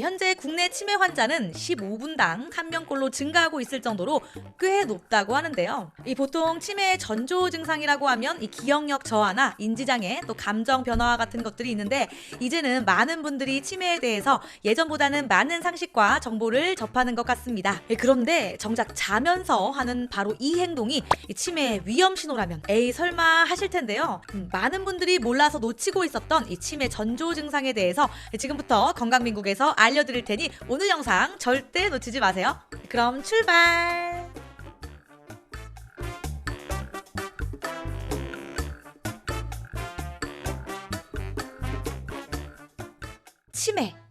현재 국내 치매 환자는 15분당 한 명꼴로 증가하고 있을 정도로 꽤 높다고 하는데요. 이 보통 치매의 전조 증상이라고 하면 이 기억력 저하나 인지장애 또 감정 변화와 같은 것들이 있는데 이제는 많은 분들이 치매에 대해서 예전보다는 많은 상식과 정보를 접하는 것 같습니다. 예, 그런데 정작 자면서 하는 바로 이 행동이 이 치매의 위험 신호라면 에이 설마 하실 텐데요. 음, 많은 분들이 몰라서 놓치고 있었던 이 치매 전조 증상에 대해서 지금부터 건강민국에서 알려드릴 테니 오늘 영상 절대 놓치지 마세요. 그럼 출발! 치매.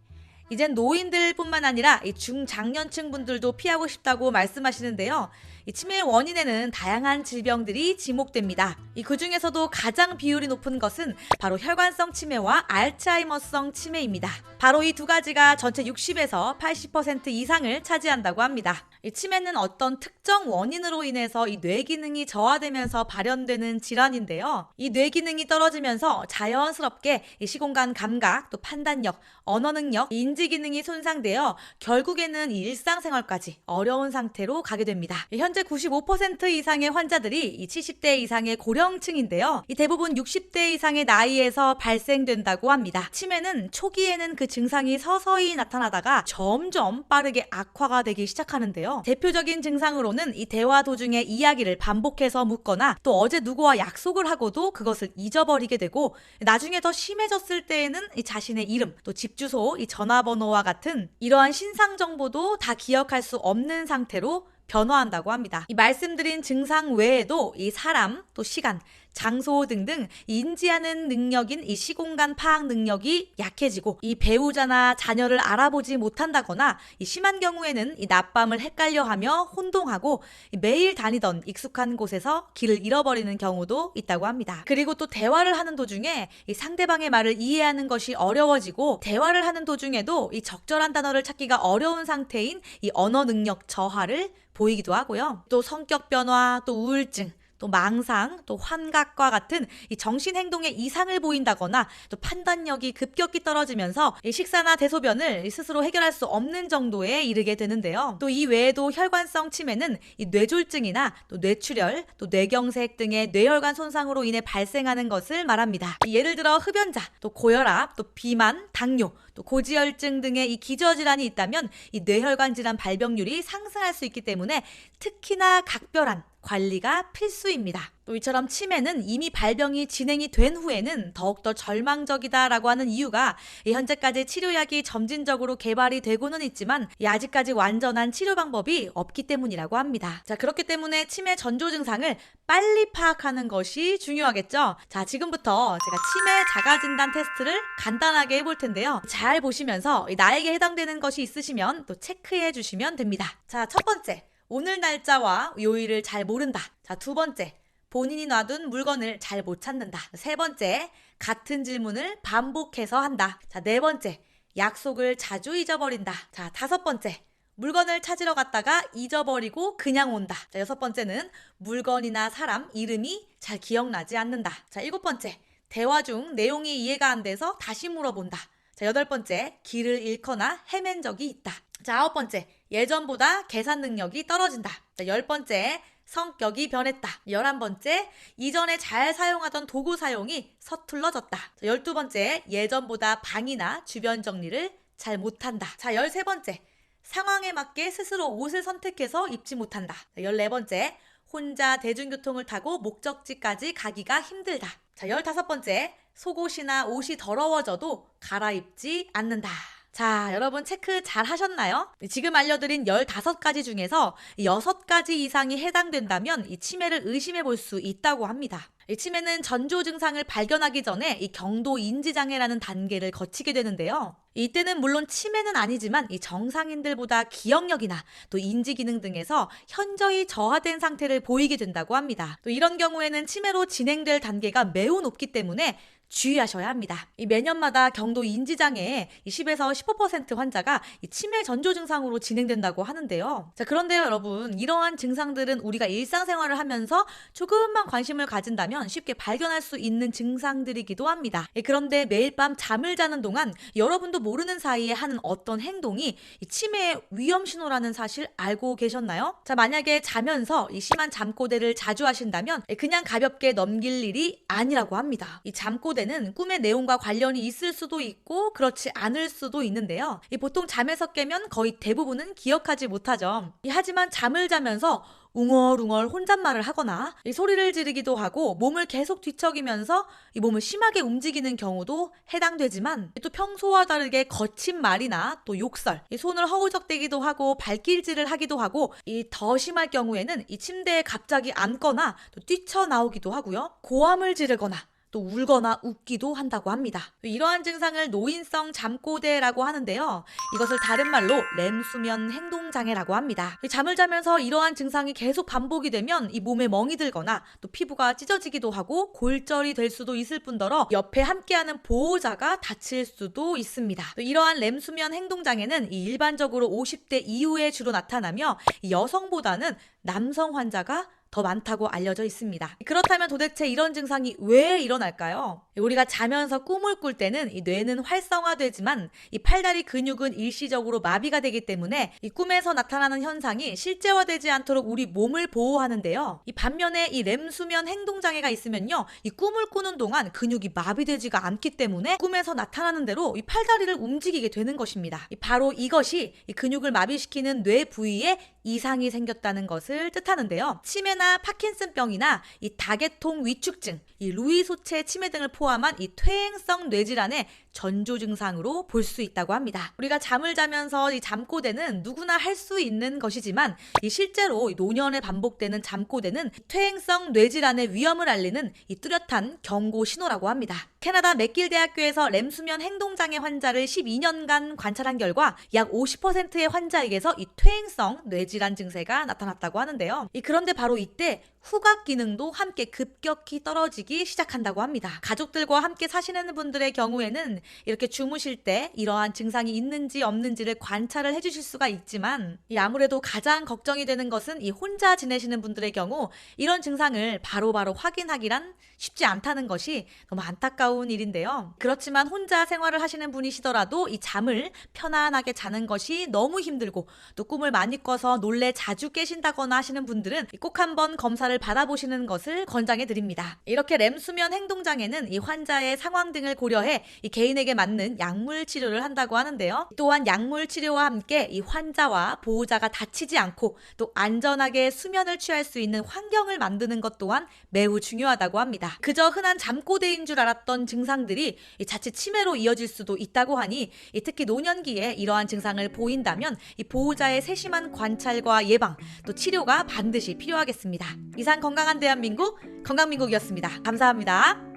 이젠 노인들뿐만 아니라 이 중장년층 분들도 피하고 싶다고 말씀하시는데요. 이 치매의 원인에는 다양한 질병들이 지목됩니다. 이 그중에서도 가장 비율이 높은 것은 바로 혈관성 치매와 알츠하이머성 치매입니다. 바로 이 두 가지가 전체 60에서 80% 이상을 차지한다고 합니다. 이 치매는 어떤 특정 원인으로 인해서 이 뇌 기능이 저하되면서 발현되는 질환인데요. 이 뇌 기능이 떨어지면서 자연스럽게 이 시공간 감각, 또 판단력, 언어 능력, 인지 기능이 손상되어 결국에는 이 일상생활까지 어려운 상태로 가게 됩니다. 이 현재 95% 이상의 환자들이 이 70대 이상의 고령층인데요. 이 대부분 60대 이상의 나이에서 발생된다고 합니다. 치매는 초기에는 그 증상이 서서히 나타나다가 점점 빠르게 악화가 되기 시작하는데요. 대표적인 증상으로는 이 대화 도중에 이야기를 반복해서 묻거나 또 어제 누구와 약속을 하고도 그것을 잊어버리게 되고 나중에 더 심해졌을 때에는 이 자신의 이름, 또 집 주소, 이 전화번호와 같은 이러한 신상 정보도 다 기억할 수 없는 상태로 변화한다고 합니다. 이 말씀드린 증상 외에도 이 사람, 또 시간, 장소 등등 인지하는 능력인 이 시공간 파악 능력이 약해지고 이 배우자나 자녀를 알아보지 못한다거나 이 심한 경우에는 이 낮밤을 헷갈려하며 혼동하고 이 매일 다니던 익숙한 곳에서 길을 잃어버리는 경우도 있다고 합니다. 그리고 또 대화를 하는 도중에 이 상대방의 말을 이해하는 것이 어려워지고 대화를 하는 도중에도 이 적절한 단어를 찾기가 어려운 상태인 이 언어 능력 저하를 보이기도 하고요. 또 성격 변화, 또 우울증, 또 망상, 또 환각과 같은 이 정신 행동에 이상을 보인다거나 또 판단력이 급격히 떨어지면서 이 식사나 대소변을 스스로 해결할 수 없는 정도에 이르게 되는데요. 또 이 외에도 혈관성 치매는 이 뇌졸중이나 또 뇌출혈, 또 뇌경색 등의 뇌혈관 손상으로 인해 발생하는 것을 말합니다. 예를 들어 흡연자, 또 고혈압, 또 비만, 당뇨, 또 고지혈증 등의 이 기저질환이 있다면 이 뇌혈관 질환 발병률이 상승할 수 있기 때문에 특히나 각별한 관리가 필수입니다. 또 이처럼 치매는 이미 발병이 진행이 된 후에는 더욱더 절망적이다라고 하는 이유가 이 현재까지 치료약이 점진적으로 개발이 되고는 있지만 이 아직까지 완전한 치료 방법이 없기 때문이라고 합니다. 자, 그렇기 때문에 치매 전조 증상을 빨리 파악하는 것이 중요하겠죠. 자, 지금부터 제가 치매 자가 진단 테스트를 간단하게 해볼 텐데요. 잘 보시면서 이 나에게 해당되는 것이 있으시면 또 체크해 주시면 됩니다. 자, 첫 번째. 오늘 날짜와 요일을 잘 모른다. 자, 두 번째. 본인이 놔둔 물건을 잘 못 찾는다. 세 번째, 같은 질문을 반복해서 한다. 자, 네 번째, 약속을 자주 잊어버린다. 자, 다섯 번째, 물건을 찾으러 갔다가 잊어버리고 그냥 온다. 자, 여섯 번째는 물건이나 사람 이름이 잘 기억나지 않는다. 자, 일곱 번째, 대화 중 내용이 이해가 안 돼서 다시 물어본다. 자, 여덟 번째, 길을 잃거나 헤맨 적이 있다. 자, 아홉 번째, 예전보다 계산 능력이 떨어진다. 자, 열 번째, 성격이 변했다. 열한 번째, 이전에 잘 사용하던 도구 사용이 서툴러졌다. 자, 열두 번째, 예전보다 방이나 주변 정리를 잘 못한다. 자, 열세 번째, 상황에 맞게 스스로 옷을 선택해서 입지 못한다. 자, 열네 번째, 혼자 대중교통을 타고 목적지까지 가기가 힘들다. 자, 열다섯 번째, 속옷이나 옷이 더러워져도 갈아입지 않는다. 자, 여러분 체크 잘 하셨나요? 지금 알려드린 15가지 중에서 6가지 이상이 해당된다면 이 치매를 의심해 볼 수 있다고 합니다. 이 치매는 전조 증상을 발견하기 전에 이 경도 인지장애라는 단계를 거치게 되는데요. 이때는 물론 치매는 아니지만 이 정상인들보다 기억력이나 또 인지 기능 등에서 현저히 저하된 상태를 보이게 된다고 합니다. 또 이런 경우에는 치매로 진행될 단계가 매우 높기 때문에 주의하셔야 합니다. 이 매년마다 경도 인지장애의 이 10에서 15% 환자가 이 치매 전조 증상으로 진행된다고 하는데요. 자, 그런데요, 여러분. 이러한 증상들은 우리가 일상생활을 하면서 조금만 관심을 가진다면 쉽게 발견할 수 있는 증상들이기도 합니다. 예, 그런데 매일 밤 잠을 자는 동안 여러분도 모르는 사이에 하는 어떤 행동이 이 치매의 위험 신호라는 사실 알고 계셨나요? 자, 만약에 자면서 이 심한 잠꼬대를 자주 하신다면 예, 그냥 가볍게 넘길 일이 아니라고 합니다. 이 잠꼬대 는 꿈의 내용과 관련이 있을 수도 있고 그렇지 않을 수도 있는데요. 이 보통 잠에서 깨면 거의 대부분은 기억하지 못하죠. 이 하지만 잠을 자면서 웅얼웅얼 혼잣말을 하거나 이 소리를 지르기도 하고 몸을 계속 뒤척이면서 이 몸을 심하게 움직이는 경우도 해당되지만 또 평소와 다르게 거친 말이나 또 욕설, 이 손을 허우적대기도 하고 발길질을 하기도 하고 이더 심할 경우에는 이 침대에 갑자기 앉거나 또 뛰쳐나오기도 하고요. 고함을 지르거나 또 울거나 웃기도 한다고 합니다. 이러한 증상을 노인성 잠꼬대라고 하는데요. 이것을 다른 말로 렘 수면 행동 장애라고 합니다. 잠을 자면서 이러한 증상이 계속 반복이 되면 이 몸에 멍이 들거나 또 피부가 찢어지기도 하고 골절이 될 수도 있을 뿐더러 옆에 함께하는 보호자가 다칠 수도 있습니다. 또 이러한 렘 수면 행동 장애는 이 일반적으로 50대 이후에 주로 나타나며 이 여성보다는 남성 환자가 더 많다고 알려져 있습니다. 그렇다면 도대체 이런 증상이 왜 일어날까요? 우리가 자면서 꿈을 꿀 때는 이 뇌는 활성화되지만 이 팔다리 근육은 일시적으로 마비가 되기 때문에 이 꿈에서 나타나는 현상이 실제화되지 않도록 우리 몸을 보호하는데요. 이 반면에 이 렘 수면 행동 장애가 있으면요. 이 꿈을 꾸는 동안 근육이 마비되지가 않기 때문에 꿈에서 나타나는 대로 이 팔다리를 움직이게 되는 것입니다. 이 바로 이것이 이 근육을 마비시키는 뇌 부위에 이상이 생겼다는 것을 뜻하는데요. 치매나 파킨슨병이나 이 다계통 위축증, 이 루이 소체 치매 등을 포함한 이 퇴행성 뇌질환의 전조 증상으로 볼 수 있다고 합니다. 우리가 잠을 자면서 이 잠꼬대는 누구나 할 수 있는 것이지만 이 실제로 이 노년에 반복되는 잠꼬대는 퇴행성 뇌질환의 위험을 알리는 이 뚜렷한 경고 신호라고 합니다. 캐나다 맥길 대학교에서 렘 수면 행동 장애 환자를 12년간 관찰한 결과 약 50%의 환자에게서 이 퇴행성 뇌질환 증세가 나타났다고 하는데요. 이 그런데 바로 이때 후각 기능도 함께 급격히 떨어지기 시작한다고 합니다. 가족들과 함께 사시는 분들의 경우에는 이렇게 주무실 때 이러한 증상이 있는지 없는지를 관찰을 해주실 수가 있지만 이 아무래도 가장 걱정이 되는 것은 이 혼자 지내시는 분들의 경우 이런 증상을 바로 바로 확인하기란 쉽지 않다는 것이 너무 안타까운 일인데요. 그렇지만 혼자 생활을 하시는 분이시더라도 이 잠을 편안하게 자는 것이 너무 힘들고 또 꿈을 많이 꿔서 놀래 자주 깨신다거나 하시는 분들은 꼭 한번 검사를 받아보시는 것을 권장해 드립니다. 이렇게 렘 수면 행동 장애는 이 환자의 상황 등을 고려해 이 개인 에게 맞는 약물 치료를 한다고 하는데요. 또한 약물 치료와 함께 이 환자와 보호자가 다치지 않고 또 안전하게 수면을 취할 수 있는 환경을 만드는 것 또한 매우 중요하다고 합니다. 그저 흔한 잠꼬대인 줄 알았던 증상들이 이 자칫 치매로 이어질 수도 있다고 하니 이 특히 노년기에 이러한 증상을 보인다면 이 보호자의 세심한 관찰과 예방 또 치료가 반드시 필요하겠습니다. 이상 건강한 대한민국 건강민국이었습니다. 감사합니다.